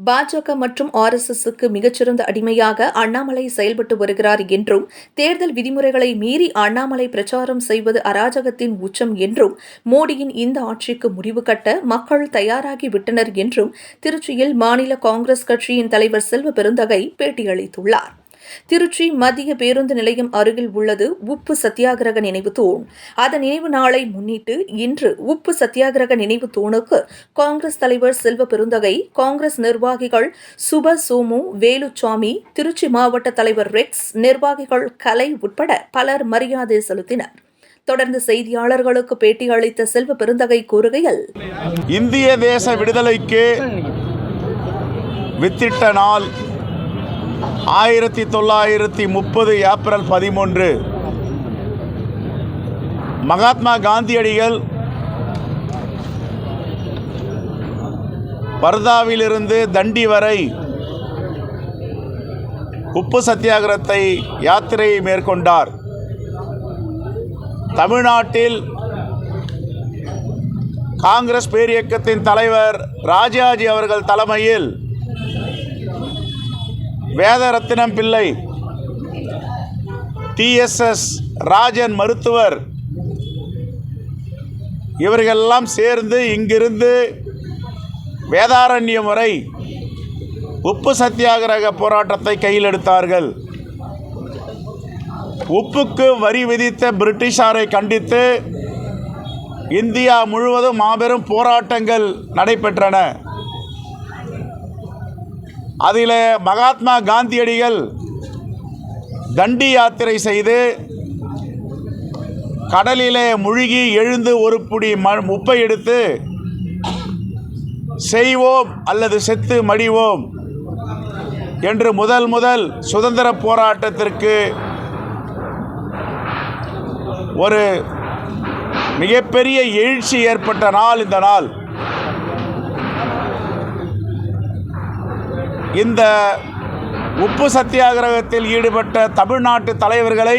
பாஜக மற்றும் ஆர்எஸ்எஸ்க்கு மிகச்சிறந்த அடிமையாக அண்ணாமலை செயல்பட்டு வருகிறார் என்றும் தேர்தல் விதிமுறைகளை மீறி அண்ணாமலை பிரச்சாரம் செய்வது அராஜகத்தின் உச்சம் என்றும் மோடியின் இந்த ஆட்சிக்கு முடிவு கட்ட மக்கள் தயாராகி விட்டனர் என்றும் திருச்சியில் மாநில காங்கிரஸ் கட்சியின் தலைவர் செல்வ பெருந்தகை பேட்டியளித்துள்ளார். திருச்சி மத்திய பேருந்து நிலையம் அருகில் உள்ளது உப்பு சத்தியாகிரக நினைவு தூண். அதன் நினைவு நாளை முன்னிட்டு இன்று உப்பு சத்தியாகிரக நினைவு தூணுக்கு காங்கிரஸ் தலைவர் செல்வ பெருந்தகை காங்கிரஸ் நிர்வாகிகள் சுப சோமு வேலுச்சாமி திருச்சி மாவட்ட தலைவர் ரெக்ஸ் நிர்வாகிகள் கலை உட்பட பலர் மரியாதை செலுத்தினர். தொடர்ந்து செய்தியாளர்களுக்கு பேட்டி அளித்த செல்வ பெருந்தகை கூறுகையில் இந்திய தேச விடுதலைக்கு வித்திட்ட நாள் ஆயிரத்தி தொள்ளாயிரத்தி முப்பது ஏப்ரல் பதிமூன்று. மகாத்மா காந்தியடிகள் வர்தாவிலிருந்து தண்டி வரை உப்பு சத்தியாகிரத்தை யாத்திரையை மேற்கொண்டார். தமிழ்நாட்டில் காங்கிரஸ் பேரியக்கத்தின் தலைவர் ராஜாஜி அவர்கள் தலைமையில் வேதரத்தினம் பிள்ளை. டிஎஸ்எஸ் ராஜன் மருத்துவர். இவர்களெல்லாம் சேர்ந்து இங்கிருந்து வேதாரண்யம் வரை உப்பு சத்தியாகிரக போராட்டத்தை கையில் எடுத்தார்கள். உப்புக்கு வரி விதித்த பிரிட்டிஷாரை கண்டித்து இந்தியா முழுவதும் மாபெரும் போராட்டங்கள் நடைபெற்றன. அதில் மகாத்மா காந்தியடிகள் தண்டி யாத்திரை செய்து கடலிலே முழுகி எழுந்து ஒரு புடி ம உப்பை எடுத்து செய்வோம் அல்லது செத்து மடிவோம் என்று முதல் முதல் சுதந்திர போராட்டத்திற்கு ஒரு மிகப்பெரிய எழுச்சி ஏற்பட்ட நாள் இந்த நாள். இந்த உப்பு சத்தியாகிரகத்தில் ஈடுபட்ட தமிழ்நாட்டு தலைவர்களை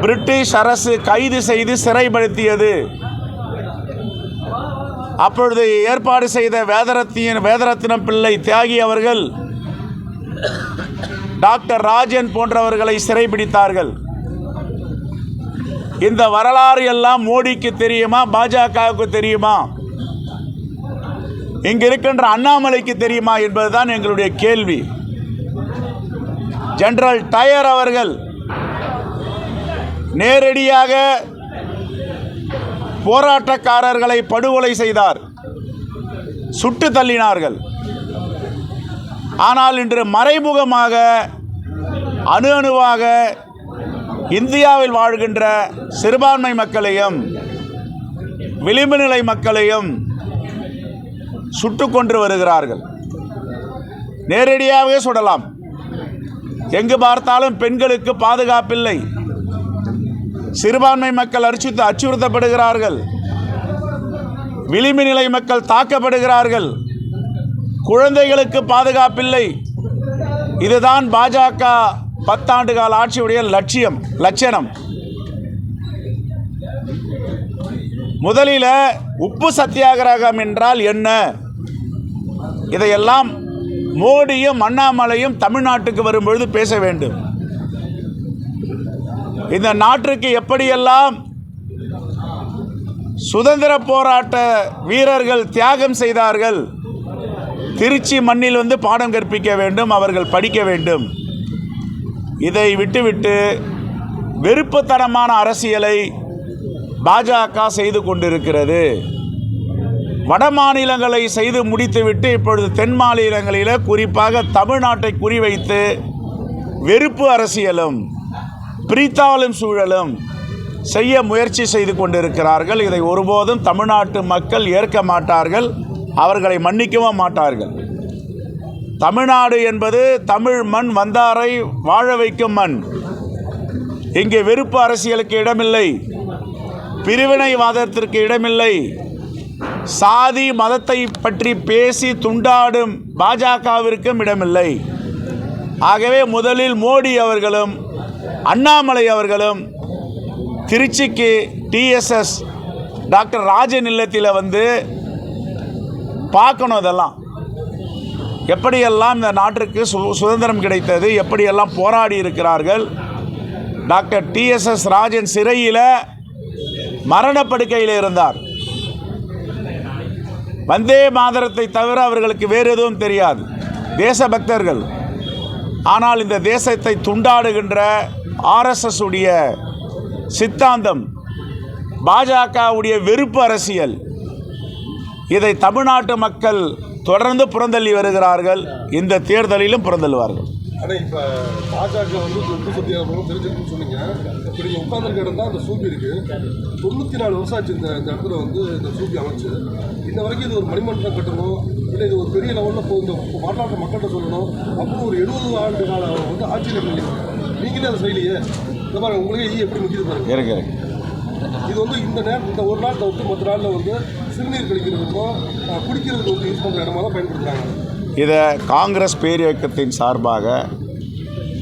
பிரிட்டிஷ் அரசு கைது செய்து சிறைப்படுத்தியது. அப்பொழுது ஏற்பாடு செய்த வேதரத்தியன் வேதரத்தினம் பிள்ளை தியாகி அவர்கள் டாக்டர் ராஜன் போன்றவர்களை சிறைபிடித்தார்கள் இந்த வரலாறு எல்லாம் மோடிக்கு தெரியுமா பாஜகவுக்கு தெரியுமா? இங்க இருக்கின்ற அண்ணாமலைக்கு தெரியுமா என்பதுதான் எங்களுடைய கேள்வி. ஜெனரல் டயர் அவர்கள் நேரடியாக போராட்டக்காரர்களை படுகொலை செய்தார். சுட்டு தள்ளினார்கள். ஆனால் இன்று மறைமுகமாக அணு அணுவாக இந்தியாவில் வாழ்கின்ற சிறுபான்மை மக்களையும் விளிம்பு நிலை மக்களையும் சுட்டு கொன்று வருகிறார்கள். நேரடியாகவே சுடலாம். எங்கு பார்த்தாலும் பெண்களுக்கு பாதுகாப்பில்லை. சிறுபான்மை மக்கள் அரிசித்து அச்சுறுத்தப்படுகிறார்கள். விளிம்பு நிலை மக்கள் தாக்கப்படுகிறார்கள். குழந்தைகளுக்கு பாதுகாப்பில்லை. இதுதான் பாஜக பத்தாண்டு கால ஆட்சியுடைய லட்சியம் லட்சணம். முதலில் உப்பு சத்தியாகிரகம் என்றால் என்ன? இதையெல்லாம் மோடியும் அண்ணாமலையும் தமிழ்நாட்டுக்கு வரும்பொழுது பேச வேண்டும். இந்த நாட்டிற்கு எப்படியெல்லாம் சுதந்திர போராட்ட வீரர்கள் தியாகம் செய்தார்கள் திருச்சி மண்ணில் வந்து பாடம் கற்பிக்க வேண்டும் அவர்கள் படிக்க வேண்டும். இதை விட்டுவிட்டு வெறுப்புத்தனமான அரசியலை பாஜக செய்து கொண்டிருக்கிறது. வட மாநிலங்களை செய்து முடித்துவிட்டு இப்பொழுது தென் மாநிலங்களில் குறிப்பாக தமிழ்நாட்டை குறிவைத்து வெறுப்பு அரசியலும் பிரித்தாளும் சூழலும் செய்ய முயற்சி செய்து கொண்டிருக்கிறார்கள். இதை ஒருபோதும் தமிழ்நாட்டு மக்கள் ஏற்க மாட்டார்கள். அவர்களை மன்னிக்கவும் மாட்டார்கள். தமிழ்நாடு என்பது தமிழ் மண் வந்தாரை வாழ வைக்கும் மண். இங்கே வெறுப்பு அரசியலுக்கு இடமில்லை. பிரிவினைவாதத்திற்கு இடமில்லை. சாதி மதத்தை பற்றி பேசி துண்டாடும் பாஜகவிற்கும் இடமில்லை. ஆகவே முதலில் மோடி அவர்களும் அண்ணாமலை அவர்களும் திருச்சிக்கு டிஎஸ்எஸ் டாக்டர் ராஜன் இல்லத்தில் வந்து பார்க்கணும் இதெல்லாம் எப்படியெல்லாம் இந்த நாட்டிற்கு சு சுதந்திரம் கிடைத்தது எப்படியெல்லாம் போராடி இருக்கிறார்கள். டாக்டர் டிஎஸ்எஸ் ராஜன் சிறையில் மரணப்படுக்கையில் இருந்தார். வந்தே மாதரத்தை தவிர அவர்களுக்கு வேறு எதுவும் தெரியாது. தேசபக்தர்கள். ஆனால் இந்த தேசத்தை துண்டாடுகின்ற ஆர்எஸ்எஸ் உடைய சித்தாந்தம் பாஜகவுடைய வெறுப்பு அரசியல் இதை தமிழ்நாட்டு மக்கள் தொடர்ந்து புறந்தள்ளி வருகிறார்கள். இந்த தேர்தலிலும் புறந்தள்ளுவார்கள். ஆனால் இப்போ பாஜக வந்து உப்பு சத்தியாகிரகம் தெரிஞ்சிருக்குன்னு சொன்னீங்க. இப்போ நீங்கள் உட்காந்துருக்க இடம் தான் அந்த சூப்பி இருக்கு. தொண்ணூற்றி நாலு வருஷம் ஆச்சு இந்த இந்த இடத்துல வந்து இந்த சூப்பி அமைச்சு. இன்ன வரைக்கும் இது ஒரு மணிமண்டலம் கட்டணும் இல்லை இது ஒரு பெரிய லெவலில் போ இந்த வரலாற்று மக்கள்கிட்ட சொல்லணும். அப்புறம் ஒரு எழுபது ஆண்டு கால வந்து ஆட்சியில் இருந்தீங்க நீங்களே அதை செய்யலையே. இந்த பாருங்க உங்களுக்கே ஈ எப்படி நிற்கிது பாருங்க. இருக்கு இது வந்து இந்த நேரம் இந்த ஒரு நாள் தவிர்த்து மற்ற நாளில் வந்து சிறுநீர் கழிக்கிறதுக்கும் குடிக்கிறதுக்கு வந்து யூஸ் பண்ணுற இடமா தான் பயன்படுத்துகிறாங்க இதை காங்கிரஸ் பேரியக்கத்தின் சார்பாக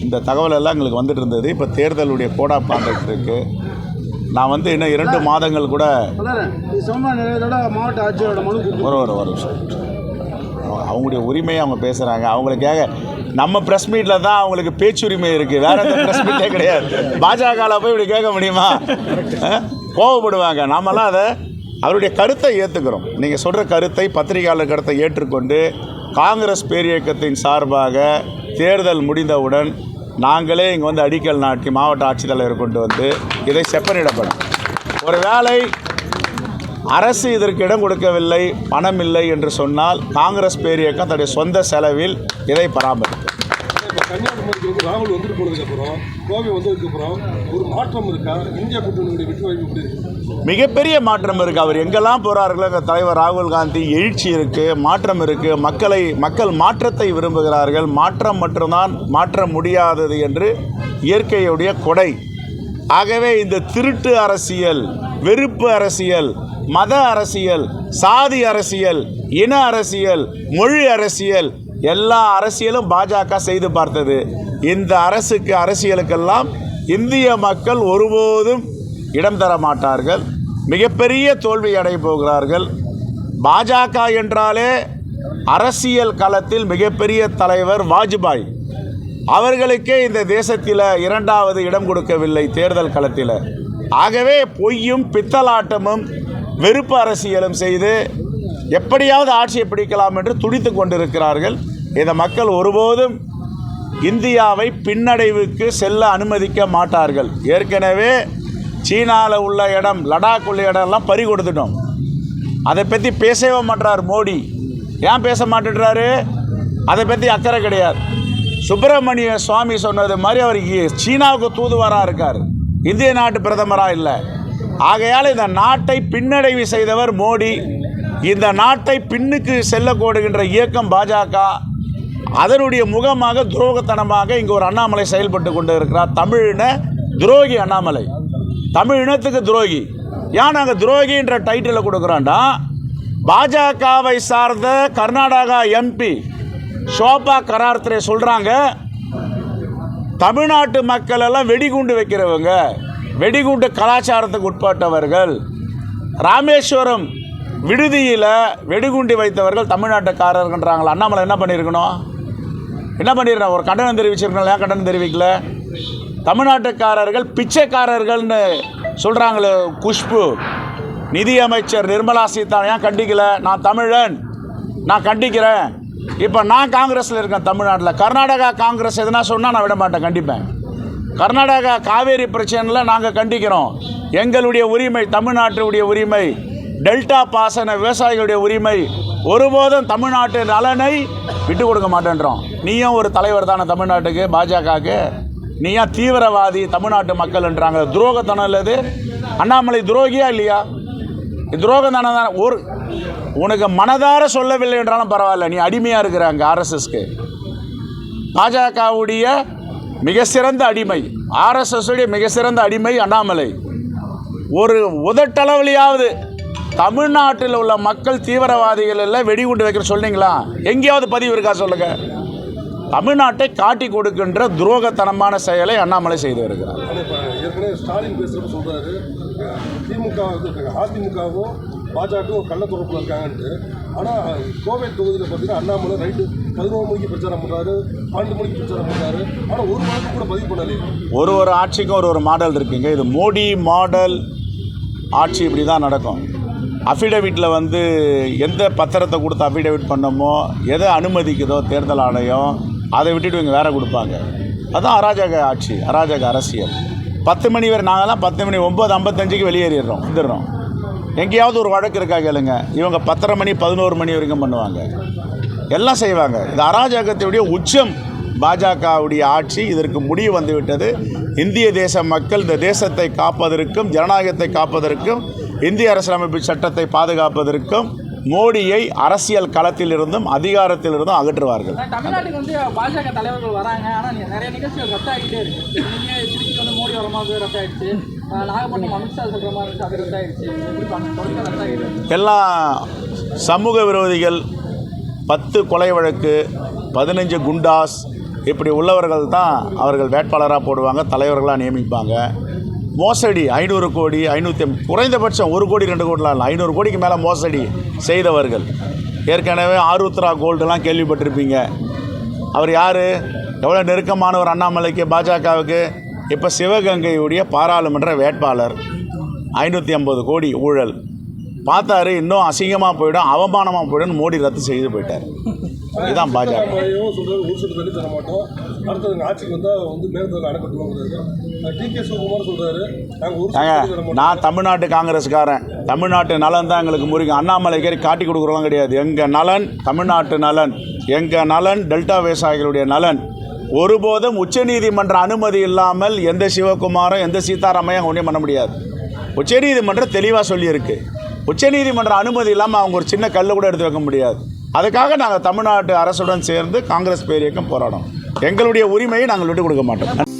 இந்த தகவல் எல்லாம் எங்களுக்கு வந்துட்டு இருந்தது. இப்போ தேர்தலுடைய கோடா பார்த்துட்டு இருக்கு. நான் வந்து இன்னும் இரண்டு மாதங்கள் கூட மாவட்ட ஆட்சியரோட மனு ஒரு ஒரு அவங்களுடைய உரிமையை அவங்க பேசுகிறாங்க அவங்களுக்காக நம்ம ப்ரெஸ் மீட்டில் தான் அவங்களுக்கு பேச்சுரிமை இருக்குது வேற எந்த ப்ரெஸ் மீட்டே கிடையாது. பாஜகவில் போய் இப்படி கேட்க முடியுமா? கோவப்படுவாங்க. நாமெல்லாம் அதை அவருடைய கருத்தை ஏற்றுக்கிறோம் நீங்கள் சொல்கிற கருத்தை பத்திரிகையாளர் கருத்தை ஏற்றுக்கொண்டு காங்கிரஸ் பேரியக்கத்தின் சார்பாக தேர்தல் முடிந்தவுடன் நாங்களே இங்கே வந்து அடிக்கல் நாட்டி மாவட்ட ஆட்சித்தலைவர் கொண்டு வந்து இதை செப்பனிடப்படும். ஒருவேளை அரசு இதற்கு இடம் கொடுக்கவில்லை பணம் இல்லை என்று சொன்னால் காங்கிரஸ் பேரியக்கம் தன்னுடைய சொந்த செலவில் இதை பராமரிக்கும். கன்னியாகுமரிக்கு வந்து ராகுல் வந்துட்டு போனதுக்கப்புறம் கோவை வந்ததுக்கப்புறம் ஒரு மாற்றம் இருக்கா? இந்தியா கூட்டணியுடைய வெற்றி வாய்ப்பு எப்படி இருக்கு? மிகப்பெரிய மாற்றம் இருக்குது அவர் எங்கெல்லாம் போகிறார்களோ எங்கள் தலைவர் ராகுல் காந்தி எழுச்சி இருக்குது மாற்றம் இருக்குது மக்களை மக்கள் மாற்றத்தை விரும்புகிறார்கள். மாற்றம் மட்டும்தான் மாற்ற முடியாதது என்று இயற்கையுடைய கொடை. ஆகவே இந்த திருட்டு அரசியல் வெறுப்பு அரசியல் மத அரசியல் சாதி அரசியல் இன அரசியல் மொழி அரசியல் எல்லா அரசியலும் பாஜக செய்து பார்த்தது. இந்த அரசுக்கு அரசியலுக்கெல்லாம் இந்திய மக்கள் ஒருபோதும் இடம் தர மாட்டார்கள். மிகப்பெரிய தோல்வி அடைய போகிறார்கள். பாஜக என்றாலே அரசியல் களத்தில் மிகப்பெரிய தலைவர் வாஜ்பாய். அவர்களுக்கே இந்த தேசத்தில் இரண்டாவது இடம் கொடுக்கவில்லை தேர்தல் களத்தில். ஆகவே பொய்யும் பித்தலாட்டமும் வெறுப்பு அரசியலும் செய்து எப்படியாவது ஆட்சியை பிடிக்கலாம் என்று துடித்து கொண்டிருக்கிறார்கள். இந்த மக்கள் ஒருபோதும் இந்தியாவை பின்னடைவுக்கு செல்ல அனுமதிக்க மாட்டார்கள். ஏற்கனவே சீனாவில் உள்ள இடம் லடாக் உள்ள இடம்லாம் பறி கொடுத்துட்டோம். அதை பற்றி பேசவே மாட்டார் மோடி. ஏன் பேச மாட்டேன்றாரு? அதை பற்றி அக்கறை கிடையாது. சுப்பிரமணிய சுவாமி சொன்னது மாதிரி அவர் சீனாவுக்கு தூதுவராக இருக்கார். இந்திய நாட்டு பிரதமராக இல்லை. ஆகையால் இந்த நாட்டை பின்னடைவு செய்தவர் மோடி. இந்த நாட்டை பின்னுக்கு செல்ல கோடுகின்ற இயக்கம் பாஜக. அதனுடைய முகமாக துரோகத்தனமாக இங்கே ஒரு அண்ணாமலை செயல்பட்டு கொண்டு இருக்கிறார். தமிழின துரோகி அண்ணாமலை. தமிழ் இனத்துக்கு துரோகி. ஏன் நாங்கள் துரோகின்ற டைட்டிலை கொடுக்குறோண்டா பாஜகவை சார்ந்த கர்நாடகா எம்பி ஷோபா கரார்த்தரே சொல்கிறாங்க தமிழ்நாட்டு மக்கள் எல்லாம் வெடிகுண்டு வைக்கிறவங்க வெடிகுண்டு கலாச்சாரத்துக்கு உட்பட்டவர்கள். ராமேஸ்வரம் விடுதியில் வெடிகுண்டு வைத்தவர்கள் தமிழ்நாட்டுக்காரர்கள்ன்றாங்களா அண்ணாமலை என்ன பண்ணியிருக்கணும்? என்ன பண்ணிடுறான் ஒரு கண்டனம் தெரிவிச்சிருக்கணும் ஏன் கண்டனம் தெரிவிக்கல. தமிழ்நாட்டுக்காரர்கள் பிச்சைக்காரர்கள்னு சொல்கிறாங்களே குஷ்பு. நிதியமைச்சர் நிர்மலா சீதாராமன் ஏன் கண்டிக்கல? நான் தமிழன். நான் கண்டிக்கிறேன். இப்போ நான் காங்கிரஸில் இருக்கேன் தமிழ்நாட்டில். கர்நாடகா காங்கிரஸ் எதுனா சொன்னால் நான் விட மாட்டேன் கண்டிப்பேன். கர்நாடகா காவேரி பிரச்சனையில் நாங்கள் கண்டிக்கிறோம். எங்களுடைய உரிமை தமிழ்நாட்டுடைய உரிமை. டெல்டா பாசன விவசாயிகளுடைய உரிமை ஒருபோதும் தமிழ்நாட்டு நலனை விட்டு கொடுக்க மாட்டேன்றோம். நீயும் ஒரு தலைவர் தானே தமிழ்நாட்டுக்கு பாஜகவுக்கு. நீ ஏன் தீவிரவாதி தமிழ்நாட்டு மக்கள்ன்றாங்க துரோகத்தனம் இல்லது அண்ணாமலை துரோகியா இல்லையா? துரோகம் தானே தானே ஒரு உனக்கு மனதார சொல்லவில்லை என்றாலும் பரவாயில்ல. நீ அடிமையாக இருக்கிற அங்கே ஆர்எஸ்எஸ்க்கு. பாஜகவுடைய மிக சிறந்த அடிமை ஆர்எஸ்எஸ் உடைய மிக சிறந்த அடிமை அண்ணாமலை. ஒரு உதட்டளவுலையாவது தமிழ்நாட்டில் உள்ள மக்கள் தீவிரவாதிகள் எல்லாம் வெடிகுண்டு வைக்கிற சொன்னீங்களா எங்கேயாவது பதிவு இருக்கா சொல்லுங்க. தமிழ்நாட்டை காட்டி கொடுக்கின்ற துரோகத்தனமான செயலை அண்ணாமலை செய்து வருகிறார். ஸ்டாலின் பேசுகிறப்ப சொல்கிறாரு திமுக அதிமுகவும் பாஜக ஒரு கள்ள தொடர்பில் இருக்காங்கன்ட்டு. ஆனால் கோவை தொகுதியில் பார்த்தீங்கன்னா அண்ணாமலை ரைட்டு பதினோரு மணிக்கு பிரச்சாரம் பண்ணுறாரு பன்னெண்டு மணிக்கு பிரச்சாரம் பண்ணுறாரு ஆனால் ஒரு வழக்கு கூட பதிவு பண்ணலையே. ஒரு ஒரு ஆட்சிக்கும் ஒரு ஒரு மாடல் இருக்குங்க. இது மோடி மாடல் ஆட்சி இப்படி தான் நடக்கும். அஃபிடவிட்டில் வந்து எந்த பத்திரத்தை கொடுத்து அஃபிடவிட் பண்ணமோ எதை அனுமதிக்குதோ தேர்தல் ஆணையம் அதை விட்டுட்டு இவங்க வேற கொடுப்பாங்க. அதுதான் அராஜக ஆட்சி அராஜக அரசியல். பத்து மணி வரை நாங்கள்லாம் பத்து மணி ஒம்பது ஐம்பத்தஞ்சுக்கு வெளியேறிடுறோம் வந்துடுறோம். எங்கேயாவது ஒரு வழக்கு இருக்கா கேளுங்க. இவங்க பத்தரை மணி பதினோரு மணி வரைக்கும் பண்ணுவாங்க. எல்லாம் செய்வாங்க. இது அராஜகத்துடைய உச்சம். பாஜகவுடைய ஆட்சி இதற்கு முடிவு வந்துவிட்டது. இந்திய தேச மக்கள் இந்த தேசத்தை காப்பதற்கும் ஜனநாயகத்தை காப்பதற்கும் இந்திய அரசியலமைப்பு சட்டத்தை பாதுகாப்பதற்கும் மோடியை அரசியல் களத்திலிருந்தும் அதிகாரத்திலிருந்தும் அகற்றுவார்கள். ஆனா தமிழ்நாட்டுக்கு வந்து பாஜக தலைவர்கள் வராங்க. ஆனா நி- நிறைய நிகழ்ச்சிகள் ரத்து ஆகிட்டே இருக்கு வந்து மோடி வரும்போது ரத்து ஆயிடுச்சு நாகப்பட்டினம் அமித்ஷா சொல்ற மாதிரி அது ரத்து ஆயிடுச்சு எல்லாம் சமூக விரோதிகள் பத்து கொலை வழக்கு பதினஞ்சு குண்டாஸ் இப்படி உள்ளவர்கள் தான் அவர்கள் வேட்பாளராக போடுவாங்க தலைவர்களாக நியமிப்பாங்க. மோசடி ஐநூறு கோடி ஐநூற்றி குறைந்தபட்சம் ஒரு கோடி ரெண்டு கோடிலாம் இல்லை. ஐநூறு கோடிக்கு மேலே மோசடி செய்தவர்கள். ஏற்கனவே ஆருத்ரா கோல்டுலாம் கேள்விப்பட்டிருப்பீங்க. அவர் யார்? எவ்வளோ நெருக்கமானவர் அண்ணாமலைக்கு பாஜகவுக்கு? இப்போ சிவகங்கையுடைய பாராளுமன்ற வேட்பாளர். ஐநூற்றி ஐம்பது கோடி ஊழல். பார்த்தாரு இன்னும் அசிங்கமாக போயிடும் அவமானமாக போயிடும் மோடி ரத்து செய்து போயிட்டார். இதுதான் பாஜக. நான் தமிழ்நாட்டு காங்கிரஸ்காரன். தமிழ்நாட்டு நலன் தான் எங்களுக்கு முறிக்கும் அண்ணாமலை கேரி காட்டி கொடுக்குறோம் கிடையாது. எங்கள் நலன் தமிழ்நாட்டு நலன். எங்கள் நலன் டெல்டா விவசாயிகளுடைய நலன். ஒருபோதும் உச்சநீதிமன்ற அனுமதி இல்லாமல் எந்த சிவகுமாரும் எந்த சீதாராமையும் ஒன்றும் பண்ண முடியாது. உச்சநீதிமன்றம் தெளிவாக சொல்லியிருக்கு. உச்சநீதிமன்ற அனுமதி இல்லாமல் அவங்க ஒரு சின்ன கல் கூட எடுத்து வைக்க முடியாது. அதுக்காக நாங்கள் தமிழ்நாட்டு அரசுடன் சேர்ந்து காங்கிரஸ் பேரியக்கம் போராடும் எங்களுடைய உரிமையை நாங்கள் விட்டு கொடுக்க மாட்டோம்.